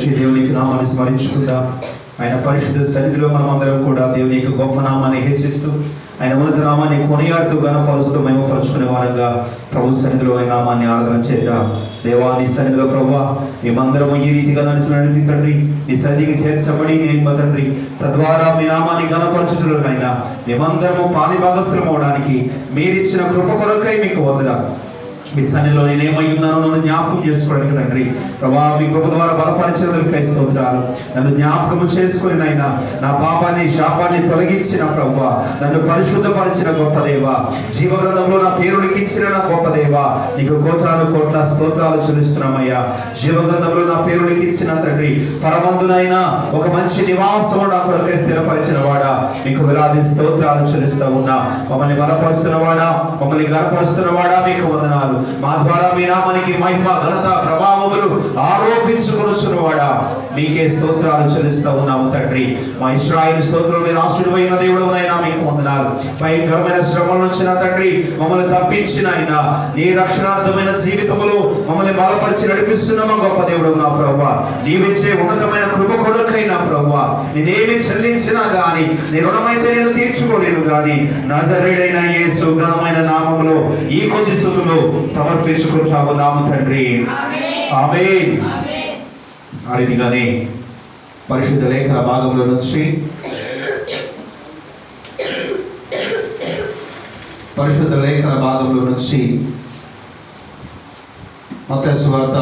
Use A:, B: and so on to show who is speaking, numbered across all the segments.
A: చేద్దాం దేవునికి నామాన్ని స్మరించుకుందాం ఆయన పరిశుద్ధ సన్నిధిలో మనం అందరం కూడా దేవుని యొక్క గొప్ప నామాన్ని హెచ్చిస్తూ ఆయన ఉన్నత నామాన్ని కొనియాడుతూ గణపరుస్తూ మేము పరుచుకునే వారంగా ప్రభు సన్నిధిలో ఆయన నామాన్ని ఆరాధన చేద్దాం దేవాన్ని సన్నిధిలో ప్రభు మేమందరము ఈ రీతిగా నడుచు తండ్రి. నీ సన్నిధికి చేర్చబడి నేను తండ్రి. తద్వారా మీ నామాన్ని గణపరచుతున్నారు ఆయన మేమందరము పాలి భాగస్థలం అవడానికి మీరిచ్చిన కృప కొరకై మీకు వందనాలు. మీ సన్నిలో నేను ఏమై ఉన్నానో నన్ను జ్ఞాపకం చేసుకోవడానికి తండ్రి. ప్రభా మీ కృప ద్వారా బలపరిచేందుకు స్తోత్రాలు నన్ను జ్ఞాపకం చేసుకుని నాయన నా పాపాన్ని శాపాన్ని తొలగించిన ప్రభు నన్ను పరిశుద్ధపరిచిన గొప్ప దేవ జీవగ్రంథంలో నా పేరు లిఖించిన నా గొప్ప దేవ నీకు కోటాను కోట్ల స్తోత్రాలు చెల్లిస్తున్నామయ్యా. జీవగ్రంథంలో నా పేరు లిఖించిన తండ్రి పరమందునైనా ఒక మంచి నివాసము నా కొరకై స్థిరపరిచిన వాడా మీకు విలాది స్తోత్రాలు చెల్లిస్తూ ఉన్నా. మమ్మల్ని బలపరుస్తున్నవాడా? మమ్మల్ని గనపరుస్తున్న వాడా మీకు వందనాలు. మా ద్వారా మీ నామానికి మహిమ ఘనత ప్రభావములు ఆరోపించుకొనుచున్నవాడా మీకే స్తోత్రాలు చెల్లిస్తూ ఉన్నాము తండ్రి. మా ఇస్రాయిల్ స్తోత్రం మీద ఆశుడు అయిన దేవుడునైనా మీకు వందనాలు. భయంకరమైన శ్రమల నుంచి నా తండ్రి మమ్మల్ని తప్పించిన ఆయన. నీ రక్షణార్థమైన జీవితములు మమ్మల్ని బలపరిచి నడిపిస్తున్నామా గొప్ప దేవుడు నా ప్రభు నీవిచ్చే ఉన్నతమైన కృప కొరకైనా ప్రభు నేనేమి చెల్లించినా గాని నీ రుణమైతే నేను తీర్చుకోలేను గాని నజరేడైన యేసు ఘనమైన నామములో ఈ కొద్ది స్థుతులు సమర్పించుకుంటాము నామ తండ్రి ఆమె ఆ రీతిగానే పరిశుద్ధ లేఖన భాగంలో నుంచి పరిశుద్ధ లేఖన భాగంలో నుంచి మత సువార్త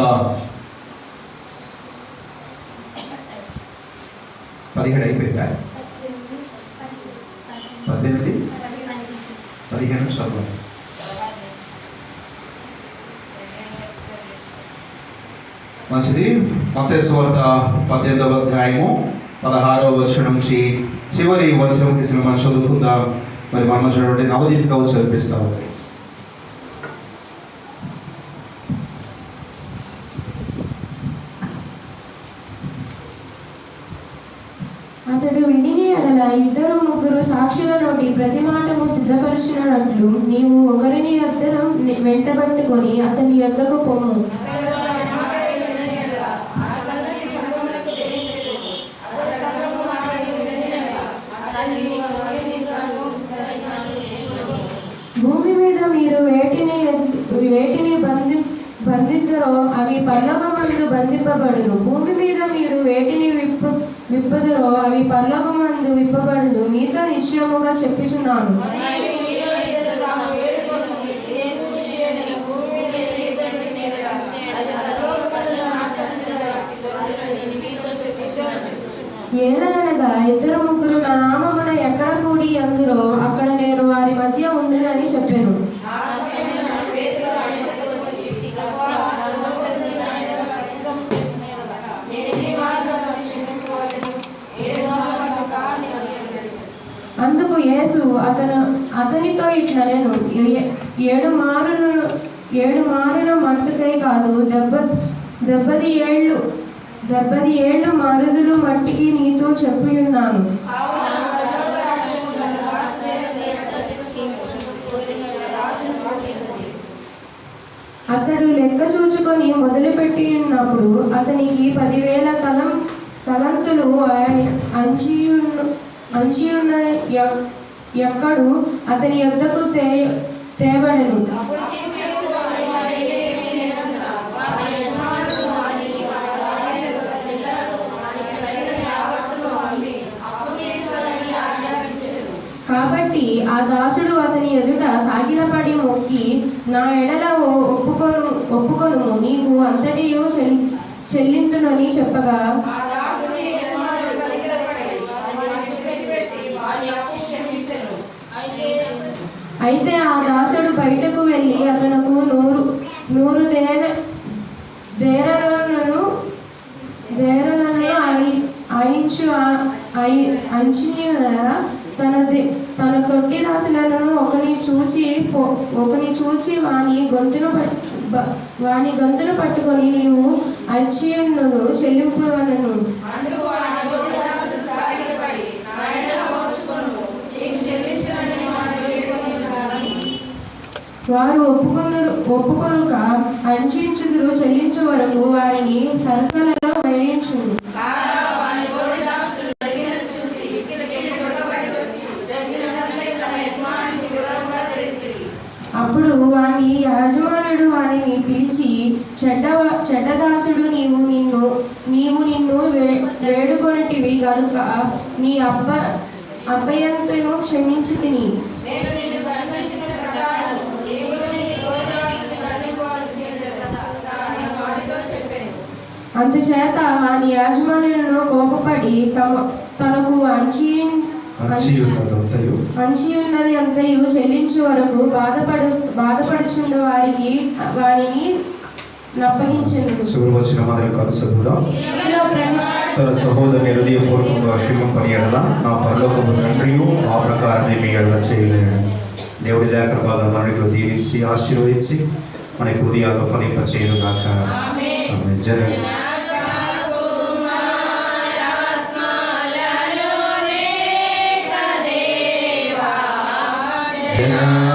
A: పదిహేడు అయిపోయిందా పద్దెనిమిది పదిహేను చదువు మంచిది. మతేశ్వార్త పద్దెనిమిదవ అధ్యాయము పదహారవ వర్షం నుంచి చివరి వచనం తీసుకుని మనం చదువుకుందాం. మరి మనం చూడండి నవదీపిక చదివిస్తాం
B: అతడు విండిని ఎడల ఇద్దరు ముగ్గురు సాక్షుల నోటి ప్రతి మాటము సిద్ధపరిచినట్లు నీవు ఒకరిని యొద్దను వెంటబట్టుకొని అతని యొద్దకు పొమ్ము. భూమి మీద మీరు వేటిని వేటిని బంధి బంధిద్దరో అవి పర్లోకమందు బంధింపబడును. భూమి మీద మీరు వేటిని విప్పు విప్పుదరో అవి పర్లోకమందు విప్పబడును. మీతో నిశ్చయముగా చెప్పుచున్నాను ఏదనగా ఇద్దరు ముగ్గురు నా నామమున ఎక్కడ కూడి అందురో అక్కడ నేను వారి మధ్య ఉండునని చెప్పాను అందుకు యేసు అతను అతనితో ఇట్లా నేను ఏడు మారును ఏడు మారుల మట్టుకై కాదు దెబ్బ దెబ్బది ఏళ్ళు దెబ్బది ఏళ్ళు మరుదులు మట్టికి నీతో చెప్పున్నాను అతడు లెక్క చూచుకొని మొదలుపెట్టి ఉన్నప్పుడు అతనికి పదివేల తలం తలంతులు ఆయ- మంచి ఉన్న ఎ- ఎక్కడు అతని యొద్దకు తే తేబడను. కాబట్టి ఆ దాసుడు అతని ఎదుట సాగిలపడి మొక్కి నా ఎడల ఓ- ఒప్పుకొను ఒప్పుకొను నీకు అంతటియో చెల్ చెల్లింతునని చెప్పగా అయితే ఆ దాసుడు బయటకు వెళ్ళి అతనుకు నూరు నూరు దేర దేరలను దేరలను అయించు ఆయించు తన తన తొట్టి దాసులను ఒకని చూచి ఒకని చూచి వాని గొంతును పట్- వాని గొంతును పట్టుకొని నీవు అచ్యును చెల్లింపువనను వారు ఒప్పుకొందరు ఒప్పుకొనుక అంచించుదురు చెల్లించే వరకు వారిని సరసలలో వేయించు అప్పుడు వాని యజమానుడు వారిని పిలిచి చెడ్డ చెడ్డదాసుడు నీవు నిన్ను నీవు నిన్ను వే- వేడుకొనటివి గనుక నీ అబ్బ అభయంతను క్షమించి తిని అందుచేత వాని యాజమానులను కోపపడి తమ తనకు అంచి
A: మంచి
B: ఉన్నది అంతయు చెల్లించు వరకు బాధపడు బాధపడుచుండు వారికి వారిని నప్పగించను.
A: చివరి వచ్చిన మాదిరి కలిసి చదువుదాం
B: ఇందులో ప్రతి
A: తన సహోదరుని హృదయపూర్వకంగా క్షమింపని ఎడల నా పరలోకము తండ్రియు ఆ ప్రకారమే మీ ఎడల చేయలేడు దేవుడి దగ్గర బాగా మనకు దీవించి ఆశీర్వదించి మనకి హృదయాల్లో ఫలింప చేయను కాక జరగండి. దేవా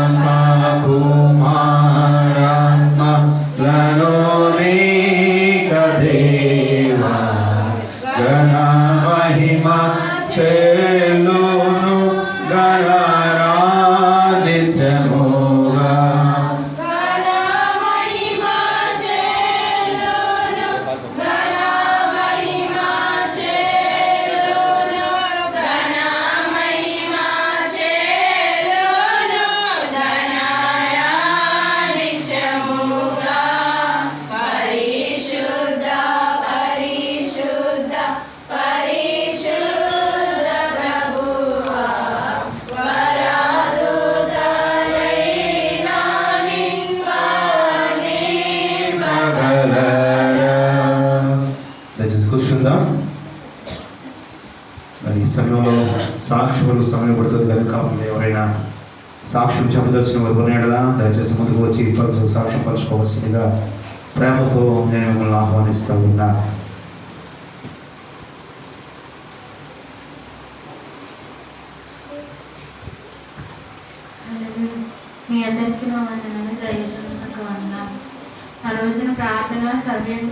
A: సాక్షులు సమయం పడుతుంది కనుక ఎవరైనా సాక్ష్యం చెప్పదలిచిన వారు ఉన్నాడా దయచేసి ముందుకు వచ్చి పరచు సాక్ష్యం పరచుకోవాల్సిందిగా ప్రేమతో నేను మిమ్మల్ని ఆహ్వానిస్తూ ఉన్నా.
C: మీ అందరికీ నా వందనాలు. దయచేసి వందనాలు. ఆ రోజున ప్రార్థన సభ్యులు